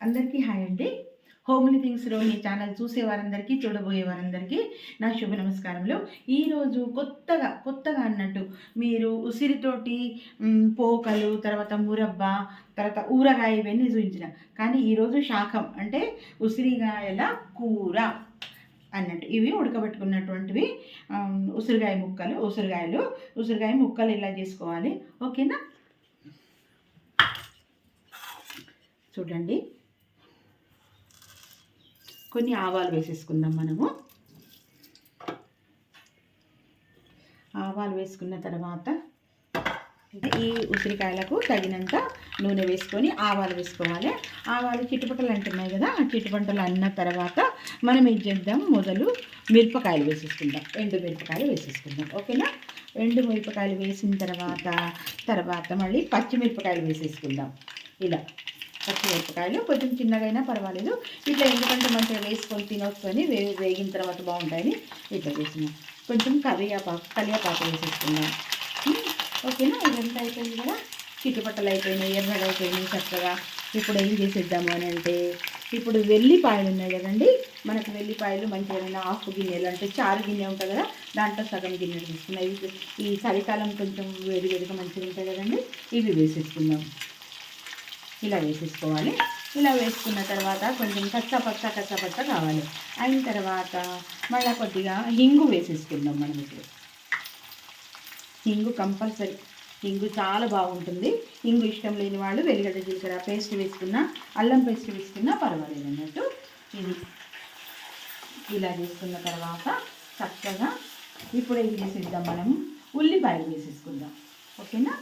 అందరికీ హాయ్ అండి. హోమ్లీ థింగ్స్లో ఈ ఛానల్ చూసే వారందరికీ చూడబోయే వారందరికీ నా శుభ నమస్కారములు. ఈరోజు కొత్తగా కొత్తగా అన్నట్టు మీరు ఉసిరితోటి పోకలు తర్వాత మురబ్బ తర్వాత ఊరగాయ ఇవన్నీ చూపించిన. కానీ ఈరోజు శాఖం అంటే ఉసిరిగాయల కూర అన్నట్టు. ఇవి ఉడకబెట్టుకున్నటువంటివి ఉసిరిగాయ ముక్కలు ఉసిరిగాయలు ఉసిరిగాయ ముక్కలు ఇలా చేసుకోవాలి. ఓకేనా? చూడండి. కొన్ని ఆవాలు వేసేసుకుందాం మనము. ఆవాలు వేసుకున్న తర్వాత ఈ ఉసిరికాయలకు తగినంత నూనె వేసుకొని ఆవాలు వేసుకోవాలి. ఆవాలు చిటుపటలు అంటున్నాయి కదా ఆ చిట్టుపట్టలు అన్న తర్వాత మనం ఏం చేద్దాం? మొదలు మిరపకాయలు వేసేసుకుందాం. ఎండు మిరపకాయలు వేసేసుకుందాం. ఓకేనా? ఎండు మిరపకాయలు వేసిన తర్వాత తర్వాత మళ్ళీ పచ్చిమిరపకాయలు వేసేసుకుందాం. ఇలా. పచ్చిమిరపకాయలు కొంచెం చిన్నగైనా పర్వాలేదు. ఇట్లా ఎందుకంటే మంచిగా వేసుకొని తినొచ్చుకొని వే వేగిన తర్వాత బాగుంటాయని ఇట్లా చేసినాం. కొంచెం కరివేపాకు కరివేపాకు వేసేసుకున్నాం ఓకేనా? ఇదంతా అయిపోయింది కదా? చిట్టుపట్టలు అయిపోయినాయి ఎర్రగా అయిపోయినాయి చక్కగా. ఇప్పుడు ఏం చేసేద్దాము అని అంటే ఇప్పుడు వెల్లిపాయలు ఉన్నాయి కదండి? మనకు వెల్లిపాయలు మంచిగా హాఫ్ గిన్నెలు అంటే చారు గిన్నె ఉంటుంది కదా? దాంట్లో సగం గిన్నెలు తీసుకున్నాయి ఈ చలికాలం కొంచెం వేడి వేడిగా మంచిగా ఉంటాయి కదండి? ఇవి వేసేసుకుందాం. ఇలా వేసేసుకోవాలి. ఇలా వేసుకున్న తర్వాత కొంచెం కచ్చపచ్చ కచ్చపచ్చ కావాలి. అయిన తర్వాత మళ్ళీ కొద్దిగా హింగు వేసేసుకుందాం మనం ఇప్పుడు. హింగు కంపల్సరీ. ఇంగు చాలా బాగుంటుంది. ఇంగు ఇష్టం లేని వాళ్ళు వెల్లిగడ్డ జీలకర్ర పేస్ట్ వేసుకున్నా అల్లం పేస్ట్ వేసుకున్నా పర్వాలేదు అన్నట్టు. ఇది ఇలా చేసుకున్న తర్వాత చక్కగా ఇప్పుడు ఏం చేసేద్దాం మనం. ఉల్లిపాయలు వేసేసుకుందాం. ఓకేనా?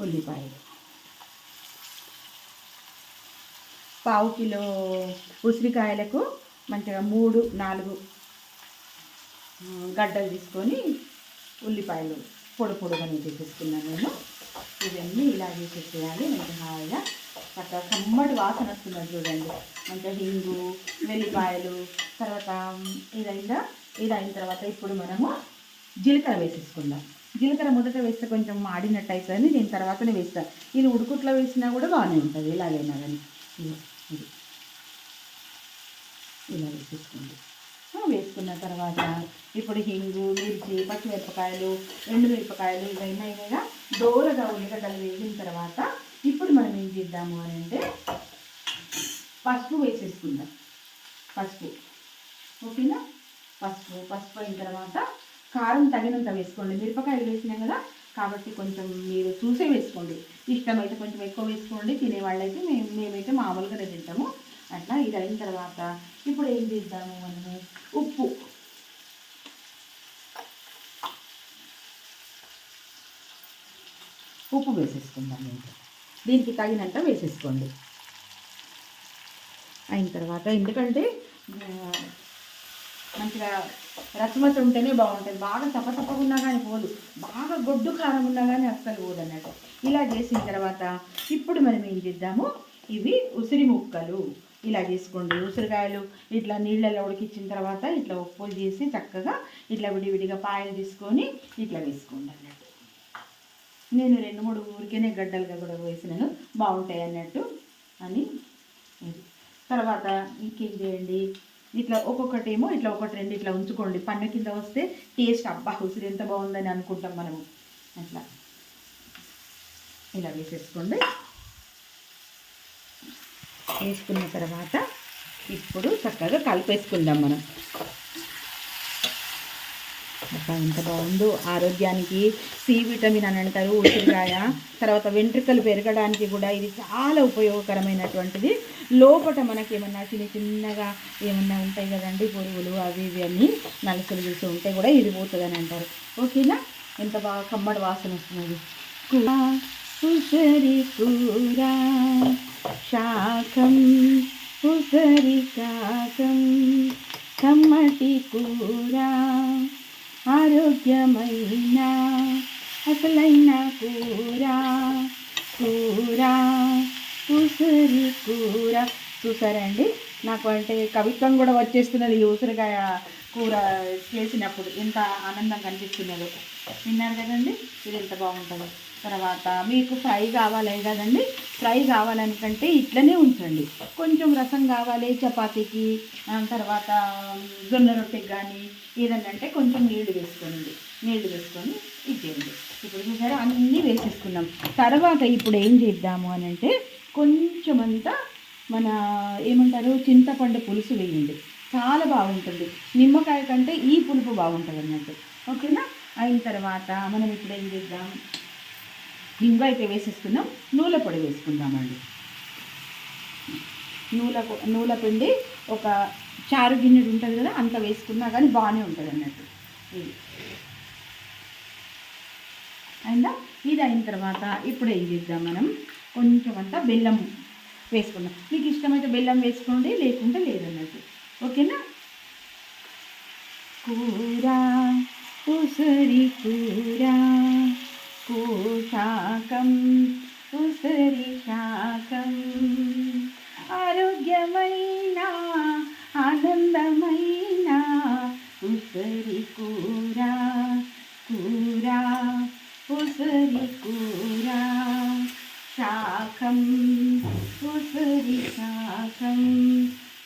ఉల్లిపాయలు. పావు కిలో ఉసిరికాయలకు మంచిగా మూడు నాలుగు గడ్డలు తీసుకొని ఉల్లిపాయలు పొడి పొడిగా చేసేసుకున్నాను నేను. ఇవన్నీ ఇలా చేసేసేయాలి మంచిగా హాయిగా చక్కగా కమ్మటి వాసన వస్తున్నది చూడండి. మంచిగా హింగు వెల్లిపాయలు తర్వాత ఇదైందా ఇది అయిన తర్వాత ఇప్పుడు మనము జీలకర్ర వేసేసుకుందాం. జీలకర్ర మొదట వేస్తే కొంచెం మాడినట్టు అవుతుంది నేను తర్వాతనే వేస్తాను ఇది ఉడుకుట్లో వేసినా కూడా బాగానే ఉంటుంది ఇలాగైనా కానీ. ఇలా వేసేసుకోండి వేసుకున్న తర్వాత ఇప్పుడు హింగు మిర్చి పచ్చిమిరపకాయలు ఎండు మిరపకాయలు ఇవన్నీ అయినాయిగా దోరగా ఉల్లిగడ్డలు వేసిన తర్వాత ఇప్పుడు మనం ఏం చేద్దాము అని అంటే పసుపు వేసేసుకుందాం. పసుపు. ఓకేనా? పసుపు. పసుపు అయిన తర్వాత కారం తగినంత వేసుకోండి. మిరపకాయలు వేసినాం కదా కాబట్టి కొంచెం మీరు చూసే వేసుకోండి. ఇష్టమైతే కొంచెం ఎక్కువ వేసుకోండి. తినేవాళ్ళైతే మేము మేమైతే మామూలుగానే తింటాము. అట్లా ఇది అయిన తర్వాత ఇప్పుడు ఏం చేద్దాము మనము? ఉప్పు. ఉప్పు వేసేసుకుందాం ఇంకా దీనికి తగినంత వేసేసుకోండి. అయిన తర్వాత ఎందుకంటే మంచిగా రసమస ఉంటేనే బాగుంటుంది. బాగా తప్పతప్పగా ఉన్నా కానీ పోదు. బాగా గొడ్డు కారం ఉన్నా కానీ అస్సలు పోదు అన్నట్టు. ఇలా చేసిన తర్వాత ఇప్పుడు మనం ఏం చేద్దాము? ఇవి ఉసిరి ముక్కలు. ఇలా చేసుకోండి. ఉసిరికాయలు ఇట్లా నీళ్ళలో ఉడికించిన తర్వాత ఇట్లా ఉప్పులు చేసి చక్కగా ఇట్లా విడివిడిగా పాయలు తీసుకొని ఇట్లా వేసుకోండి అన్నట్టు. నేను రెండు మూడు ఊరికేనే గడ్డలుగా కూడా వేసినాను. బాగుంటాయి అన్నట్టు అని తర్వాత ఇంకేం చేయండి? ఇట్లా ఒక్కొక్కటి ఏమో ఇట్లా ఒకటి రెండు ఇట్లా ఉంచుకోండి. పన్ను కింద వస్తే టేస్ట్ అబ్బా ఉసిరి ఎంత బాగుందని అనుకుంటాం మనము. అట్లా. ఇలా వేసేసుకోండి. వేసుకున్న తర్వాత ఇప్పుడు చక్కగా కలిపేసుకుందాం మనం. అబ్బా ఎంత బాగుందో. ఆరోగ్యానికి సి విటమిన్ అని అంటారు ఉసిరికాయ. తర్వాత వెంట్రుకలు పెరగడానికి కూడా ఇది చాలా ఉపయోగకరమైనటువంటిది. లోపట మనకి ఏమన్నా చిన్న చిన్నగా ఏమన్నా ఉంటాయి కదండి పురుగులు అవి ఇవి అన్నీ నలుసులు చూసి ఉంటే కూడా ఇది పోతుందని అంటారు. ఓకేనా? ఎంత బాగా కమ్మడి వాసన వస్తున్నది కూర. శాఖం ఉసరి శాఖం కమ్మటి కూర ఆరోగ్యమైన అసలైన కూర కూర ఉసిరి కూర. చూసారండి నాకు అంటే కవిత్వం కూడా వచ్చేస్తున్నది ఈ ఉసిరికాయ కూర చేసినప్పుడు. ఎంత ఆనందంగా కనిపిస్తున్నదో విన్నారు కదండి? ఇది ఎంత బాగుంటుందో. తర్వాత మీకు ఫ్రై కావాలి కదండి ఫ్రై కావాలనుకంటే ఇట్లనే ఉంచండి. కొంచెం రసం కావాలి చపాతీకి తర్వాత జొన్న రొట్టెకి కానీ ఏదన్నా అంటే కొంచెం నీళ్ళు వేసుకోండి. నీళ్ళు వేసుకొని ఇచ్చేయండి. ఇప్పుడు చూసారా అన్నీ వేసేసుకున్నాం. తర్వాత ఇప్పుడు ఏం చేద్దాము అని అంటే కొంచెం అంతా మన ఏమంటారు చింతపండు పులుసు వేయండి. చాలా బాగుంటుంది. నిమ్మకాయ కంటే ఈ పులుపు బాగుంటుంది అన్నట్టు ఓకేనా? అయిన తర్వాత మనం ఇప్పుడు ఏం చేద్దాం? ఇంగు అయితే వేసేసుకుందాం. నూనె పొడి వేసుకుందామండి. నూనె నూనె పిండి ఒక చారు గిన్నెడు ఉంటుంది కదా అంత వేసుకున్నా కానీ బాగానే ఉంటుంది అన్నట్టు. ఇది. అయిందా? ఇది అయిన తర్వాత ఇప్పుడు ఏం చేద్దాం మనం? కొంచెం అంతా బెల్లం వేసుకుందాం. మీకు ఇష్టమైతే బెల్లం వేసుకోండి లేకుంటే లేదన్నట్టు. ఓకేనా? కూర ఉసిరి కూర. కూశాకం ఉసిరి శాకం. ఆరోగ్యమైన ఆనందమైన ఉసిరి కూర కూర ఉసిరి కూర. శాకం ఉసిరి శాకం.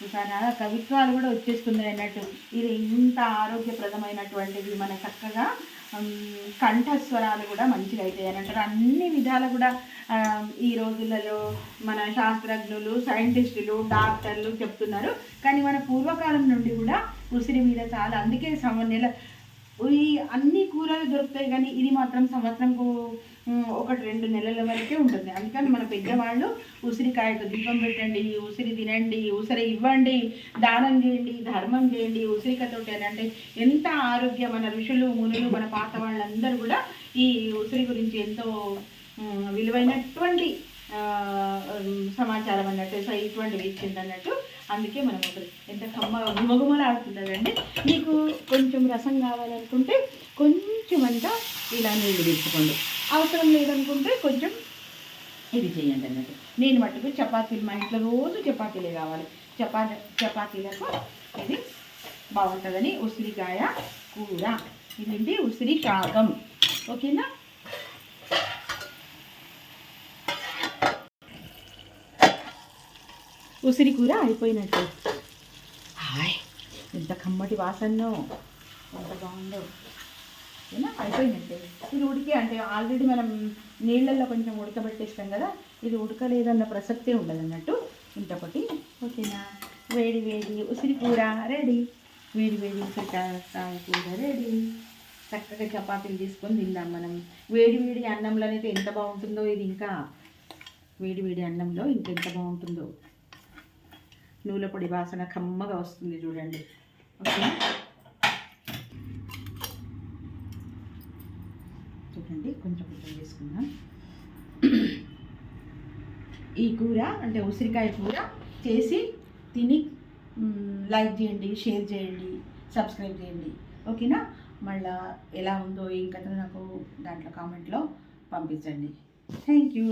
చూసారా? కవిత్వాలు కూడా వచ్చేస్తున్నాయి అన్నట్టు. ఇది ఇంత ఆరోగ్యప్రదమైనటువంటిది. మన చక్కగా కంఠస్వరాలు కూడా మంచిగా అవుతాయి అని అంటారు అన్ని విధాలు కూడా ఈ రోజులలో మన శాస్త్రజ్ఞులు సైంటిస్టులు డాక్టర్లు చెప్తున్నారు. కానీ మన పూర్వకాలం నుండి కూడా ఉసిరి మీద చాలా అందుకే సమ నెల ఈ అన్ని కూరలు దొరుకుతాయి కానీ ఇది మాత్రం సంవత్సరంకు ఒకటి రెండు నెలల వరకే ఉంటుంది. అందుకని మన పెద్దవాళ్ళు ఉసిరికాయకు దీపం పెట్టండి ఉసిరి తినండి ఉసిరి ఇవ్వండి దానం చేయండి ధర్మం చేయండి ఉసిరికతోటి అని అంటే ఎంత ఆరోగ్యం మన ఋషులు మునులు మన పాత వాళ్ళందరూ కూడా ఈ ఉసిరి గురించి ఎంతో విలువైనటువంటి సమాచారం అన్నట్టు సో ఇటువంటివి ఇచ్చింది అన్నట్టు అందుకే మనం ఒకరు ఎంత కమ్మ గుమగుమలాడుతుందండి మీకు కొంచెం రసం కావాలనుకుంటే కొంచెం అంతా ఇలా నీళ్ళు తీసుకోండి. అవసరం లేదనుకుంటే కొంచెం ఇది చేయండి అన్నట్టు. నేను మట్టుకు చపాతీలు మా ఇంట్లో రోజు చపాతీలే కావాలి. చపాతీ చపాతీలకు ఇది బాగుంటుందని ఉసిరికాయ కూర. ఇది ఉసిరి కాగం ఓకేనా? ఉసిరి కూర అయిపోయినట్టు. హాయ్. ఎంత కమ్మటి వాసనో. ఎంత బాగుందో. ఓకేనా అయిపోయినట్టే. ఇది ఉడికి అంటే ఆల్రెడీ మనం నీళ్ళల్లో కొంచెం ఉడకబెట్టేస్తాం కదా ఇది ఉడకలేదన్న ప్రసక్తే ఉండదు అన్నట్టు ఓకేనా? వేడి వేడి ఉసిరి కూర రెడీ. వేడి వేడి ఉసిరికాయ కూర రెడీ. చక్కగా చపాతీలు తీసుకొని తిందాం మనం. వేడి వేడి అన్నంలో అయితే ఎంత బాగుంటుందో ఇది ఇంకా. వేడి వేడి అన్నంలో ఇంకెంత బాగుంటుందో. నూనె పొడి వాసన కమ్మగా వస్తుంది చూడండి. ఓకే? చూడండి కొంచెం కొంచెం వేసుకుందాం. ఈ కూర అంటే ఉసిరికాయ కూర చేసి తిని లైక్ చేయండి షేర్ చేయండి సబ్స్క్రైబ్ చేయండి. ఓకేనా? మళ్ళా ఎలా ఉందో ఏం కథ నాకు దాంట్లో కామెంట్లో పంపించండి. Thank you.